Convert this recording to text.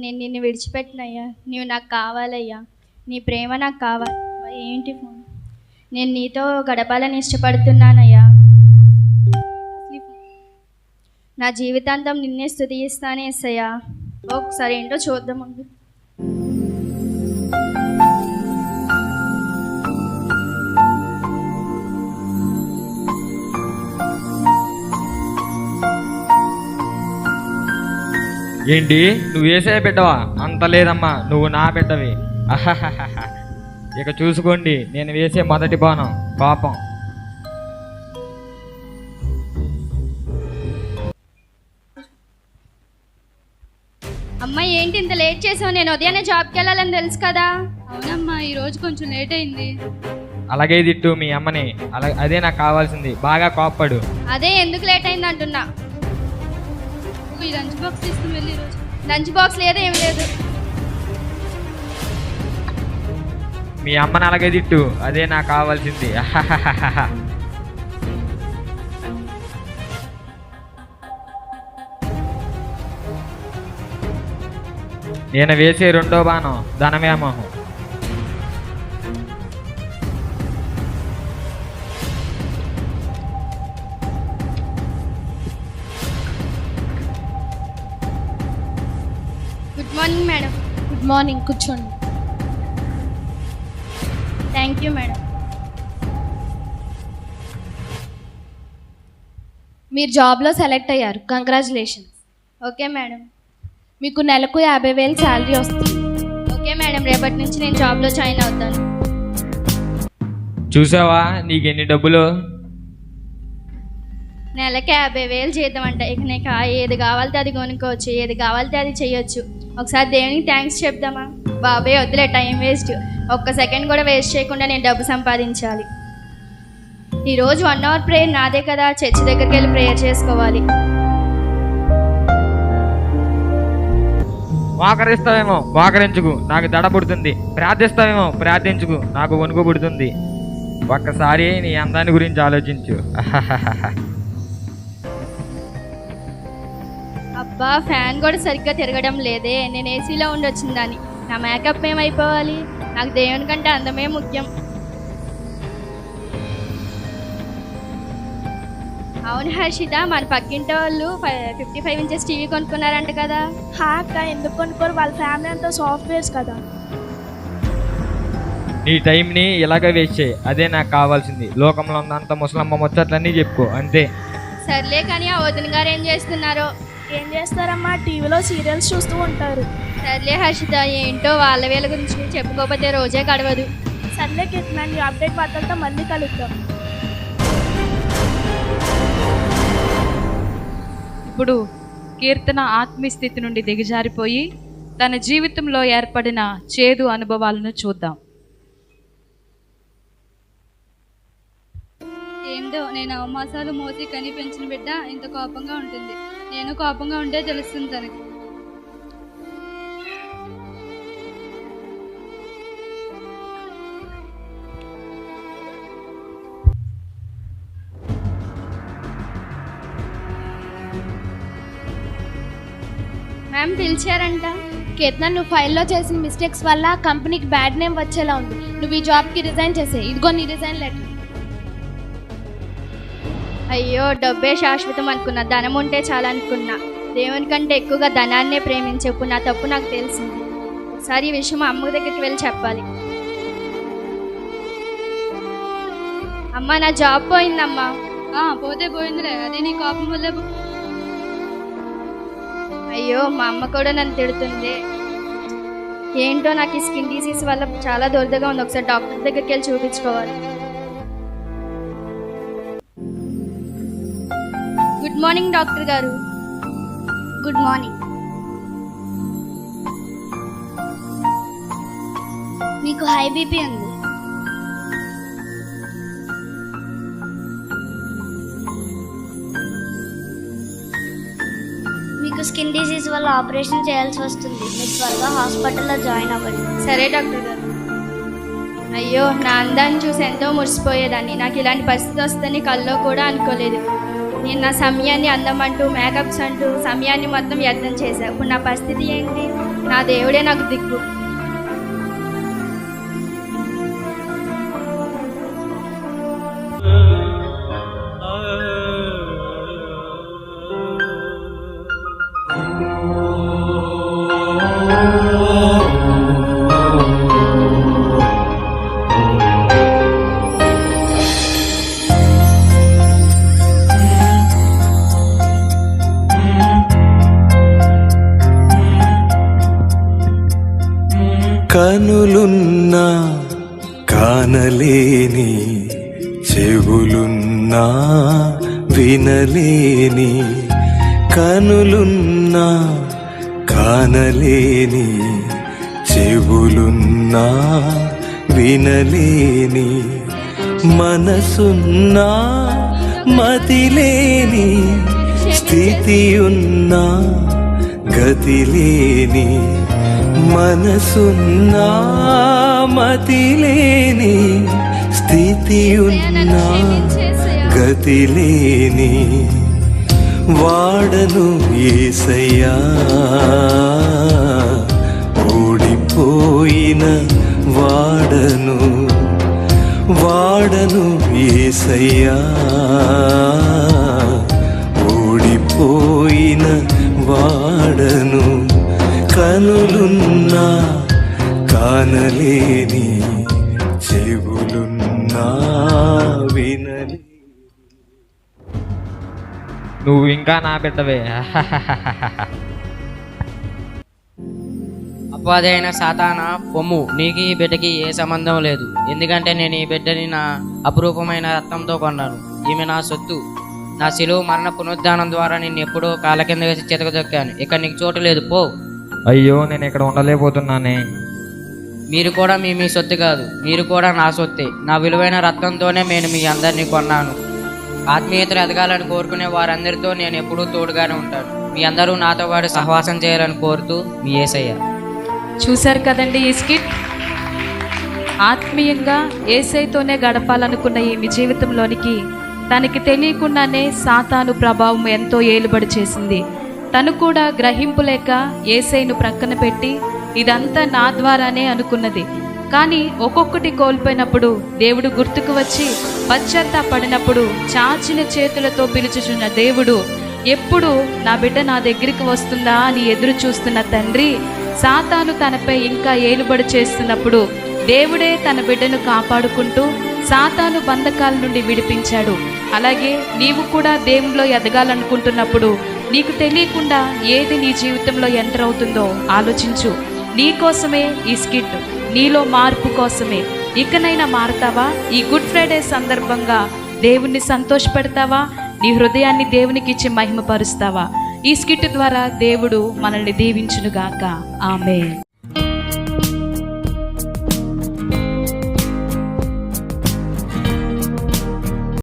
నేను నిన్ను విడిచిపెట్టినయ్యా నువ్వు నాకు కావాలయ్యా. నీ ప్రేమ నాకు కావాలి. ఏంటి ఫోన్? నేను నీతో గడపాలని ఇష్టపడుతున్నానయ్యా. నా జీవితాంతం నిన్నే స్థుతిస్తానే ఎస్సయ్యా ఒకసారి ఏంటో చూద్దాం ఏంటి? నువ్వు వేసే బిడ్డవా? అంత లేదమ్మా నువ్వు నా బిడ్డవి. ఇక చూసుకోండి నేను వేసే మొదటి బాణం పాపం. అమ్మ ఏంటి ఇంత లేట్ చేసావు? నేను ఉదయాన్నే జాబ్కి వెళ్ళాలని తెలుసు కదా. అవునమ్మా ఈ రోజు కొంచెం లేట్ అయింది. అలాగే తిట్టు మీ అమ్మని. అలా అదే నాకు కావాల్సింది. బాగా కోప్పడు. అదే ఎందుకు లేట్ అయింది అంటున్నా నాకు ఈ లంచ్ బాక్స్ తీసుకుని వెళ్ళి ఈరోజు లంచ్ బాక్స్ లేదా ఏమి లేదు. మీ అమ్మని అలాగే తిట్టు. అదే నాకు కావాల్సింది. నేను వేసే రెండో బాణం ధనవ్యామోహం గుడ్ మార్నింగ్ కూర్చోండి. థ్యాంక్ యూ మేడం మీరు జాబ్లో సెలెక్ట్ అయ్యారు. కంగ్రాచులేషన్స్ ఓకే మేడం మీకు నెలకు యాభై వేలు శాలరీ వస్తుంది. ఓకే మేడం రేపటి నుంచి నేను జాబ్లో జాయిన్ అవుతాను. చూసావా? నీకు ఎన్ని డబ్బులు? నెలకి యాభై వేలు జీతం అంట ఇక నీకు ఏది కావాలితే అది కొనుక్కోవచ్చు ఏది కావాలితే అది చేయొచ్చు. ఒకసారి దేవునికి థ్యాంక్స్ చెప్దామా? బాబాయ్ వద్దులే టైం వేస్ట్ ఒక్క సెకండ్ కూడా వేస్ట్ చేయకుండా నేను డబ్బు సంపాదించాలి. ఈరోజు వన్ అవర్ ప్రేయర్ నాదే కదా చర్చి దగ్గరికి వెళ్ళి ప్రేయర్ చేసుకోవాలి. వాకరిస్తావేమో వాకరించుకు నాకు దడ పుడుతుంది. ప్రార్థిస్తావేమో ప్రార్థించుకు నాకు వణుకు పుడుతుంది. ఒక్కసారి నీ అందాన్ని గురించి ఆలోచించు. అబ్బా ఫ్యాన్ కూడా సరిగ్గా తిరగడం లేదే. నేను ఏసీలో ఉండొచ్చిందని. నా మేకప్ ఏమైపోవాలి? నాకు దేవుని కంటే అందమే ముఖ్యం. అవును హర్షిత మన పక్కింటి వాళ్ళు ఫిఫ్టీ ఫైవ్ ఇంచెస్ టీవీ కొనుక్కున్నారంట కదా. హా అక్క ఎందుకు కొనుక్కోరు? వాళ్ళ ఫ్యామిలీ అంతా సాఫ్ట్వేర్స్ కదా. నీ టైంని ఇలాగే వేస్ట్ చేయి. అదే నాకు కావాల్సింది. లోకంలో ఉన్నంత ముసలమ్మ ముచ్చట్లన్నీ చెప్పుకో. అంతే. సర్లే కానీ ఆ వదిన గారు ఏం చేస్తున్నారో? ఏం చేస్తారమ్మా? టీవీలో సీరియల్స్ చూస్తూ ఉంటారు. సర్లే హర్షిత ఏంటో వాళ్ళ వేల గురించి చెప్పుకోకపోతే రోజే గడవదు. సర్లే కీర్తన నీ అప్డేట్ వార్తలతో మళ్ళీ కలుద్దాం. ఇప్పుడు కీర్తన ఆత్మీయస్థితి నుండి దిగజారిపోయి తన జీవితంలో ఏర్పడిన చేదు అనుభవాలను చూద్దాం. నేను అవమాసాలు మోసి కని పెంచిన బిడ్డ ఇంత కోపంగా ఉంటుంది. నేను కోపంగా ఉంటే తెలుస్తుంది తనకి. మ్యామ్ పిలిచారంట. కీర్తన నువ్వు ఫైల్లో చేసిన మిస్టేక్స్ వల్ల కంపెనీకి బ్యాడ్ నేమ్ వచ్చేలా ఉంది. నువ్వు ఈ జాబ్కి రిజైన్ చేసే ఇదిగో నీ రిజైన్ లెటర్ అయ్యో డబ్బే శాశ్వతం అనుకున్నా ధనం ఉంటే చాలా అనుకున్నా దేవుని కంటే ఎక్కువగా ధనాన్నే ప్రేమించే ఇప్పుడు నా తప్పు నాకు తెలిసింది. ఒకసారి ఈ విషయం అమ్మ దగ్గరికి వెళ్ళి చెప్పాలి. అమ్మ నా జాబ్ పోయిందమ్మా. పోతే పోయిందిలే అదే నీ కోపం వల్లే అయ్యో మా అమ్మ కూడా నన్ను తిడుతుంది. ఏంటో నాకు ఈ స్కిన్ డిసీజ్ వల్ల చాలా దొరదగా ఉంది. ఒకసారి డాక్టర్ దగ్గరికి వెళ్ళి చూపించుకోవాలి. గుడ్ మార్నింగ్ డాక్టర్ గారు. గుడ్ మార్నింగ్ మీకు హై బీపీ ఉంది. మీకు స్కిన్ డిసీజ్ వల్ల ఆపరేషన్ చేయాల్సి వస్తుంది. మీరు త్వరగా హాస్పిటల్లో జాయిన్ అవ్వండి. సరే డాక్టర్ గారు. అయ్యో నా అందాన్ని చూసి ఎంతో మురిసిపోయేదాన్ని. నాకు ఇలాంటి పరిస్థితి వస్తుందని కల్లో కూడా అనుకోలేదు. నేను నా సమయాన్ని అందమంటూ మేకప్స్ అంటూ సమయాన్ని మొత్తం వ్యర్థం చేశాను ఇప్పుడు నా పరిస్థితి ఏంటి? నా దేవుడే నాకు దిక్కు. కనులున్నా కానలేని చెవులున్నా వినలేని కనులున్నా కానలేని చెవులున్నా వినలేని మనసున్నా మతిలేని స్థితి ఉన్నా గతిలేని మనసున్నామతిలేని స్థితి ఉన్నా గతిలేని వాడను ఏసయ్యా. ఓడిపోయిన వాడను వాడను ఏసయ్యా. ఓడిపోయిన వాడను కనులున్నా కానలేని చెవులున్నా వినలే. నువ్వు ఇంకా నా బిడ్డవే. అపవాదైన సాతాన పొమ్ము నీకు ఈ బిడ్డకి ఏ సంబంధం లేదు. ఎందుకంటే నేను ఈ బిడ్డని నా అపురూపమైన రక్తంతో కొన్నాను. ఈమె నా సొత్తు. నా శిలువు మరణ పునరుద్ధానం ద్వారా నిన్ను ఎప్పుడో కాళ్ళ కింద వేసి చితకదొక్కాను ఇక్కడ నీకు చోటు లేదు పో. అయ్యో నేను ఇక్కడ ఉండలేకపోతున్నానే. మీరు కూడా మీ మీ సొత్తు కాదు. మీరు కూడా నా సొత్తే. నా విలువైన రక్తంతోనే నేను మీ అందరినీ కొన్నాను. ఆత్మీయతలు ఎదగాలని కోరుకునే వారందరితో నేను ఎప్పుడూ తోడుగానే ఉంటాను. మీ అందరూ నాతో పాటు సహవాసం చేయాలని కోరుతూ మీ ఏసయ్య. చూశారు కదండి ఈ స్కిట్? ఆత్మీయంగా ఏసైతోనే గడపాలనుకున్న ఈమె జీవితంలోనికి తనకి తెలియకుండానే సాతాను ప్రభావం ఎంతో ఏలుబడి చేసింది. తను కూడా గ్రహింపులేక ఏసైను ప్రక్కన పెట్టి ఇదంతా నా ద్వారానే అనుకున్నది. కానీ ఒక్కొక్కటి కోల్పోయినప్పుడు దేవుడు గుర్తుకు వచ్చి పశ్చాత్తాపడినప్పుడు చాచిన చేతులతో పిలుచుచున్న దేవుడు ఎప్పుడు నా బిడ్డ నా దగ్గరికి వస్తుందా అని ఎదురు చూస్తున్న తండ్రి సాతాను తనపై ఇంకా ఏలుబడి చేస్తున్నప్పుడు దేవుడే తన బిడ్డను కాపాడుకుంటూ సాతాను బంధకాల నుండి విడిపించాడు. అలాగే నీవు కూడా దేవుడిలో ఎదగాలనుకుంటున్నప్పుడు నీకు తెలియకుండా ఏది నీ జీవితంలో ఎంటర్ అవుతుందో ఆలోచించు. నీ కోసమే ఈ స్కిట్. నీలో మార్పు కోసమే. ఇకనైనా మారతావా? ఈ గుడ్ ఫ్రైడే సందర్భంగా దేవుణ్ణి సంతోషపెడతావా? నీ హృదయాన్ని దేవునికి ఇచ్చి మహిమపరుస్తావా? ఈ స్కిట్ ద్వారా దేవుడు మనల్ని దీవించునుగాక. ఆమె